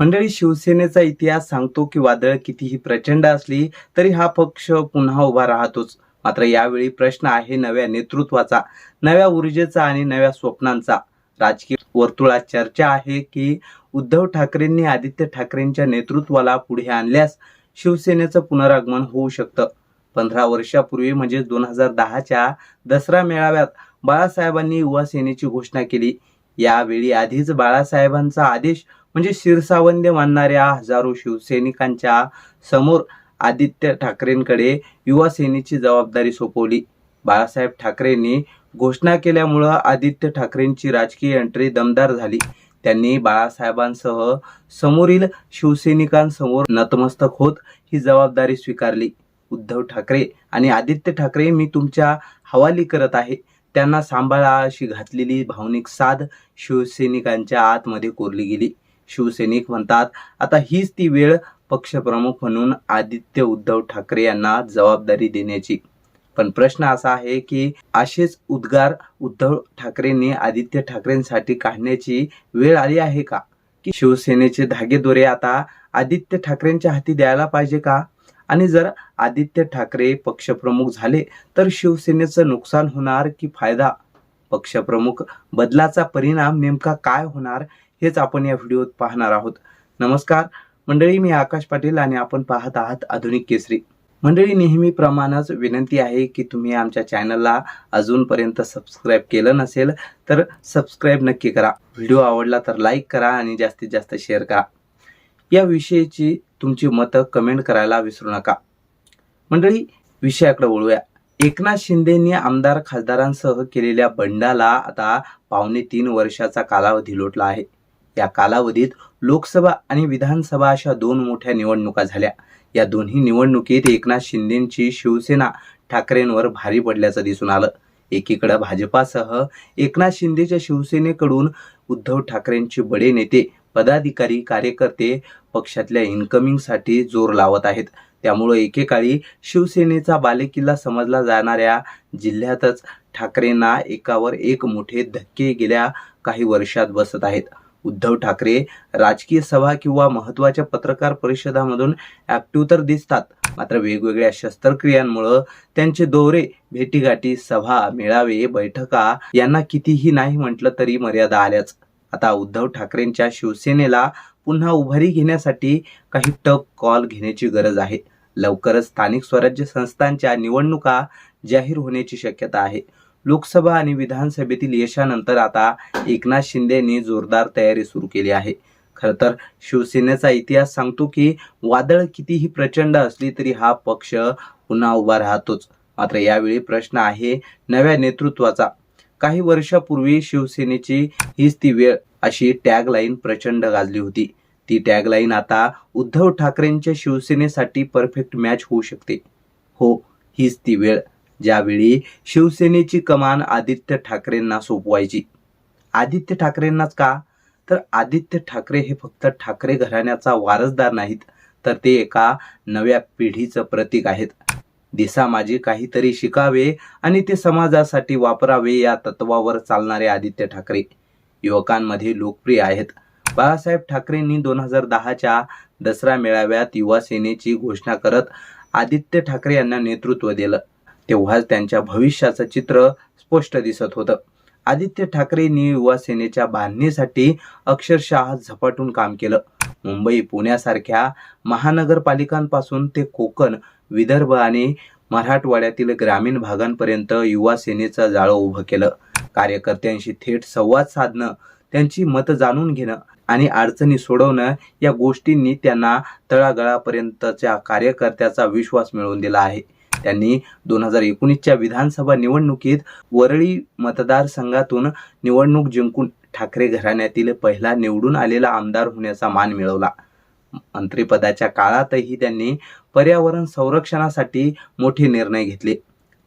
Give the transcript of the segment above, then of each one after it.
मंडळी शिवसेनेचा इतिहास सांगतो की वादळ कितीही प्रचंड असली तरी हा पक्ष पुन्हा उभा राहतोच. मात्र यावेळी प्रश्न आहे नव्या नेतृत्वाचा नव्या ऊर्जेचा आणि नव्या स्वप्नांचा. राजकीय वर्तुळात चर्चा आहे की उद्धव ठाकरेंनी आदित्य ठाकरेंच्या नेतृत्वाला पुढे आणल्यास शिवसेनेचं पुनरागमन होऊ शकतं. पंधरा वर्षापूर्वी म्हणजे दोन हजार दहाच्या दसरा मेळाव्यात बाळासाहेबांनी युवा सेनेची घोषणा केली. यावेळी आधीच बाळासाहेबांचा आदेश म्हणजे शिरसावंदे मानणाऱ्या हजारो शिवसैनिकांच्या समोर आदित्य ठाकरेंकडे युवा सेनेची जबाबदारी सोपवली. बाळासाहेब ठाकरेंनी घोषणा केल्यामुळं आदित्य ठाकरेंची राजकीय एंट्री दमदार झाली. त्यांनी बाळासाहेबांसह समोरील शिवसैनिकांसमोर नतमस्तक होत ही जबाबदारी स्वीकारली. उद्धव ठाकरे आणि आदित्य ठाकरे मी तुमच्या हवाली करत आहे. त्यांना सांभाळा अशी घातलेली भावनिक साध शिवसैनिकांच्या आतमध्ये कोरली गेली. शिवसैनिक म्हणतात. आता हीच ती वेळ पक्षप्रमुख म्हणून आदित्य उद्धव ठाकरे यांना जबाबदारी देण्याची. पण प्रश्न असा आहे की असेच उद्गार उद्धव ठाकरेंनी आदित्य ठाकरेंसाठी काढण्याची वेळ आली आहे का? की शिवसेनेचे धागेदोरे आता आदित्य ठाकरेंच्या हाती द्यायला पाहिजे का? आणि जर आदित्य ठाकरे पक्षप्रमुख झाले तर शिवसेनेचं नुकसान होणार की फायदा? पक्षप्रमुख बदलाचा परिणाम नेमका काय होणार हेच आपण या व्हिडिओत पाहणार आहोत. नमस्कार मंडळी मी आकाश पाटील आणि आपण पाहत आहात आधुनिक केसरी. मंडळी नेहमीप्रमाणेच विनंती आहे की तुम्ही आमच्या चॅनलला अजूनपर्यंत सबस्क्राईब केलं नसेल तर सबस्क्राईब नक्की करा. व्हिडिओ आवडला तर लाईक करा आणि जास्तीत जास्त शेअर करा. या विषयीची तुमची मतं कमेंट करायला विसरू नका. मंडळी विषयाकडे वळूया. एकनाथ शिंदेनी आमदार खासदारांसह केलेल्या बंडाला आता पावणे तीन वर्षाचा कालावधी लोटला आहे. या कालावधीत लोकसभा आणि विधानसभा अशा दोन मोठ्या निवडणुका झाल्या. या दोन्ही निवडणुकीत एकनाथ शिंदेची शिवसेना ठाकरेंवर भारी पडल्याचं दिसून आलं. एकीकडे भाजपासह एकनाथ शिंदेच्या शिवसेनेकडून उद्धव ठाकरेंचे बडे नेते पदाधिकारी कार्यकर्ते पक्षातल्या इन्कमिंगसाठी जोर लावत आहेत. त्यामुळे एकेकाळी शिवसेनेचा बालेकिल्ला समजला जाणाऱ्या जिल्ह्यातच ठाकरेंना एकावर एक मोठे धक्के गेल्या काही वर्षात बसत आहेत. उद्धव ठाकरे राजकीय सभा किंवा महत्त्वाच्या पत्रकार परिषदामधून ऍक्टिव्ह तर दिसतात मात्र वेगवेगळ्या शस्त्रक्रियांमुळं त्यांचे दौरे भेटीगाठी सभा मेळावे बैठका यांना कितीही नाही म्हटलं तरी मर्यादा आल्याच. आता उद्धव ठाकरेंच्या शिवसेनेला पुन्हा उभारी घेण्यासाठी काही टप कॉल घेण्याची गरज आहे. लवकरच स्थानिक स्वराज्य संस्थांच्या निवडणुका जाहीर होण्याची शक्यता आहे. लोकसभा आणि विधानसभेतील यशानंतर आता एकनाथ शिंदेनी जोरदार तयारी सुरू केली आहे. खर तर शिवसेनेचा इतिहास सांगतो की वादळ कितीही प्रचंड असली तरी हा पक्ष पुन्हा उभा राहतोच. मात्र यावेळी प्रश्न आहे नव्या नेतृत्वाचा. काही वर्षापूर्वी शिवसेनेची हीच ती वेळ अशी टॅगलाईन प्रचंड गाजली होती. ती टॅगलाईन आता उद्धव ठाकरेंच्या शिवसेनेसाठी परफेक्ट मॅच होऊ शकते. हो हीच ती वेळ. ज्यावेळी शिवसेनेची कमान आदित्य ठाकरेंना सोपवायची. आदित्य ठाकरेंनाच का? तर आदित्य ठाकरे हे फक्त ठाकरे घराण्याचा वारसदार नाहीत तर ते एका नव्या पिढीचं प्रतीक आहेत. दिसा माझी काहीतरी शिकावे आणि ते समाजासाठी वापरावे या तत्वावर चालणारे आदित्य ठाकरे. युवकांमध्ये लोकप्रिय आहेत. बाळासाहेब ठाकरेंनी दोन हजार दहाच्या दसरा मेळाव्यात युवा सेनेची घोषणा करत आदित्य ठाकरे यांना नेतृत्व दिलं. तेव्हाच त्यांच्या भविष्याचं चित्र स्पष्ट दिसत होतं. आदित्य ठाकरेंनी युवा सेनेच्या बांधणीसाठी अक्षरशः झपाटून काम केलं. मुंबई पुण्यासारख्या महानगरपालिकांपासून ते कोकण विदर्भ आणि मराठवाड्यातील ग्रामीण भागांपर्यंत युवा सेनेचं जाळं उभं केलं. कार्यकर्त्यांशी थेट संवाद साधणं त्यांची मतं जाणून घेणं आणि अडचणी सोडवणं या गोष्टींनी त्यांना तळागळापर्यंतच्या कार्यकर्त्याचा विश्वास मिळवून दिला आहे. त्यांनी दोन हजार एकोणीसच्या विधानसभा निवडणुकीत वरळी मतदारसंघातून निवडणूक जिंकून ठाकरे घराण्यातील पहिला निवडून आलेला आमदार होण्याचा मान मिळवला. मंत्रिपदाच्या काळातही त्यांनी पर्यावरण संरक्षणासाठी मोठे निर्णय घेतले.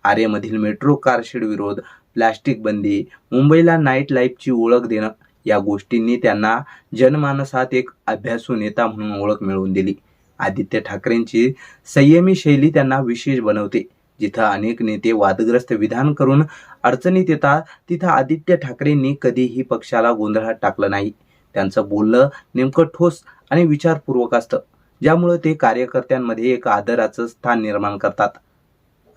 आरेमधील मेट्रो कारशेड विरोध प्लास्टिक बंदी मुंबईला नाईट लाईफची ओळख देणं या गोष्टींनी त्यांना जनमानसात एक अभ्यासू नेता म्हणून ओळख मिळवून दिली. आदित्य ठाकरेंची संयमी शैली त्यांना विशेष बनवते. जिथं अनेक नेते वादग्रस्त विधान करून अडचणीत येतात तिथं आदित्य ठाकरेंनी कधीही पक्षाला गोंधळात टाकलं नाही. त्यांचं बोलणं नेमकं ठोस आणि विचारपूर्वक असतं. ज्यामुळे ते कार्यकर्त्यांमध्ये एक आदराचं स्थान निर्माण करतात.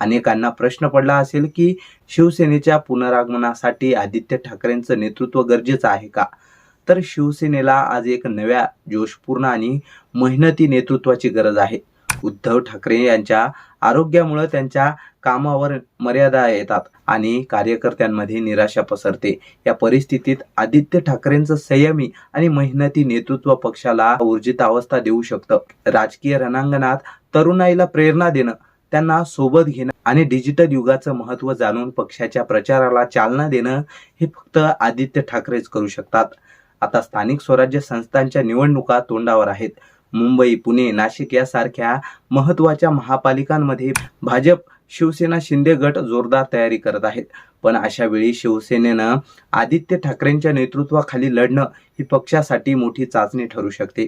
अनेकांना प्रश्न पडला असेल की शिवसेनेच्या पुनरागमनासाठी आदित्य ठाकरेंचं नेतृत्व गरजेचं आहे का? तर शिवसेनेला आज एक नव्या जोशपूर्ण आणि मेहनती नेतृत्वाची गरज आहे. उद्धव ठाकरे यांच्या आरोग्यामुळे त्यांच्या कामावर मर्यादा येतात आणि कार्यकर्त्यांमध्ये निराशा पसरते. या परिस्थितीत आदित्य ठाकरेंचं संयमी आणि मेहनती नेतृत्व पक्षाला ऊर्जित अवस्था देऊ शकतं. राजकीय रणांगणात तरुणाईला प्रेरणा देणं त्यांना सोबत घेणं आणि डिजिटल युगाचं महत्त्व जाणून पक्षाच्या प्रचाराला चालना देणं हे फक्त आदित्य ठाकरेच करू शकतात. आता स्थानिक स्वराज्य संस्थांच्या निवडणुका तोंडावर आहेत. मुंबई पुणे नाशिक यासारख्या महत्त्वाच्या महापालिकांमध्ये भाजप शिवसेना शिंदे गट जोरदार तयारी करत आहेत. पण अशा वेळी शिवसेनेनं आदित्य ठाकरेंच्या नेतृत्वाखाली लढणं ही पक्षासाठी मोठी चाचणी ठरू शकते.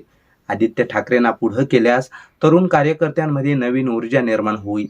आदित्य ठाकरेंना पुढं केल्यास तरुण कार्यकर्त्यांमध्ये नवीन ऊर्जा निर्माण होईल.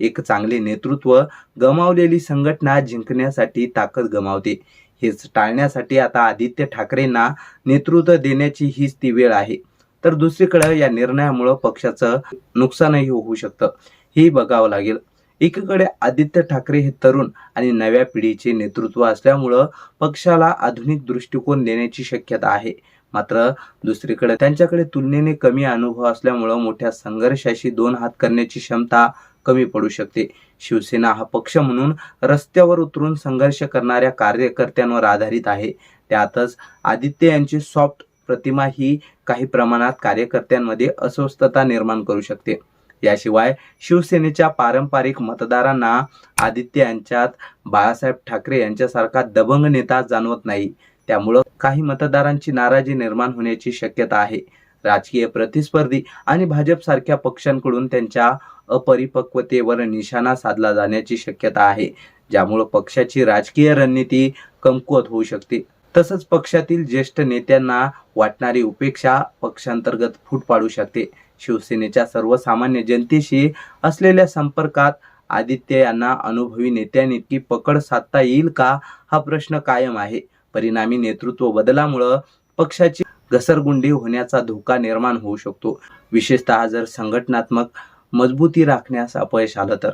एक चांगले नेतृत्व गमावलेली संघटना जिंकण्यासाठी ताकद गमावते. हेच टाळण्यासाठी आता आदित्य ठाकरेंना नेतृत्व देण्याची हीच ती वेळ आहे. तर दुसरीकडे या निर्णयामुळं पक्षाचं नुकसानही होऊ शकतं हे बघावं लागेल. एकीकडे आदित्य ठाकरे हे तरुण आणि नव्या पिढीचे नेतृत्व असल्यामुळं पक्षाला आधुनिक दृष्टिकोन देण्याची शक्यता आहे. मात्र दुसरीकडे त्यांच्याकडे तुलनेने कमी अनुभव असल्यामुळं मोठ्या संघर्षाशी दोन हात करण्याची क्षमता कमी पडू शकते. शिवसेना हा पक्ष म्हणून रस्त्यावर उतरून संघर्ष करणाऱ्या कार्यकर्त्यांवर आधारित आहे. त्यातच आदित्य यांची सॉफ्ट प्रतिमा ही काही प्रमाणात कार्यकर्त्यांमध्ये अस्वस्थता निर्माण करू शकते. याशिवाय शिवसेनेच्या पारंपरिक मतदारांना आदित्य यांच्यात बाळासाहेब ठाकरे यांच्यासारखा दबंग नेता जाणवत नाही. त्यामुळं काही मतदारांची नाराजी निर्माण होण्याची शक्यता आहे. राजकीय प्रतिस्पर्धी आणि भाजपसारख्या पक्षांकडून त्यांच्या अपरिपक्वतेवर निशाणा साधला जाण्याची शक्यता आहे ज्यामुळे पक्षाची राजकीय रणनीती कमकुवत होऊ शकते. तसंच पक्षातील ज्येष्ठ नेत्यांना वाटणारी उपेक्षा पक्षांतर्गत फूट पाडू शकते. शिवसेनेच्या सर्वसामान्य जनतेशी असलेल्या संपर्कात आदित्य यांना अनुभवी नेत्यांइतकी पकड साधता येईल का हा प्रश्न कायम आहे. परिणामी नेतृत्व बदलामुळं पक्षाची घसरगुंडी होण्याचा धोका निर्माण होऊ शकतो. विशेषतः जर संघटनात्मक मजबूती राखण्यास अपयश आलं तर.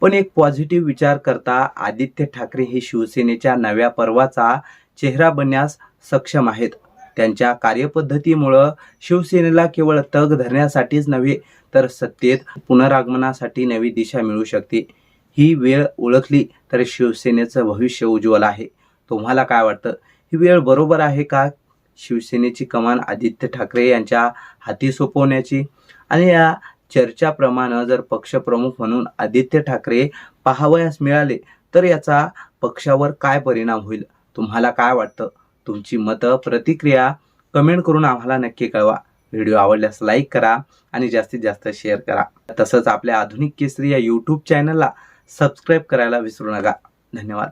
पण एक पॉझिटिव्ह विचार करता आदित्य ठाकरे हे शिवसेनेच्या नव्या पर्वाचा चेहरा बनण्यास सक्षम आहेत. त्यांच्या कार्यपद्धतीमुळं शिवसेनेला केवळ तग धरण्यासाठीच नव्हे तर सत्तेत पुनरागमनासाठी नवी दिशा मिळू शकते. ही वेळ ओळखली तर शिवसेनेचं भविष्य उज्ज्वल आहे. तुम्हाला काय वाटतं? ही वेळ बरोबर आहे का? शिवसेनेची कमान आदित्य ठाकरे यांच्या हाती सोपवण्याची आणि या चर्चाप्रमाणे जर पक्षप्रमुख म्हणून आदित्य ठाकरे पाहावयास मिळाले तर याचा पक्षावर काय परिणाम होईल? तुम्हाला काय वाटतं? तुमची मतं प्रतिक्रिया कमेंट करून आम्हाला नक्की कळवा. व्हिडिओ आवडल्यास लाईक करा आणि जास्तीत जास्त शेअर करा. तसंच आपल्या आधुनिक केसरी या यूट्यूब चॅनलला सबस्क्राईब करायला विसरू नका. धन्यवाद.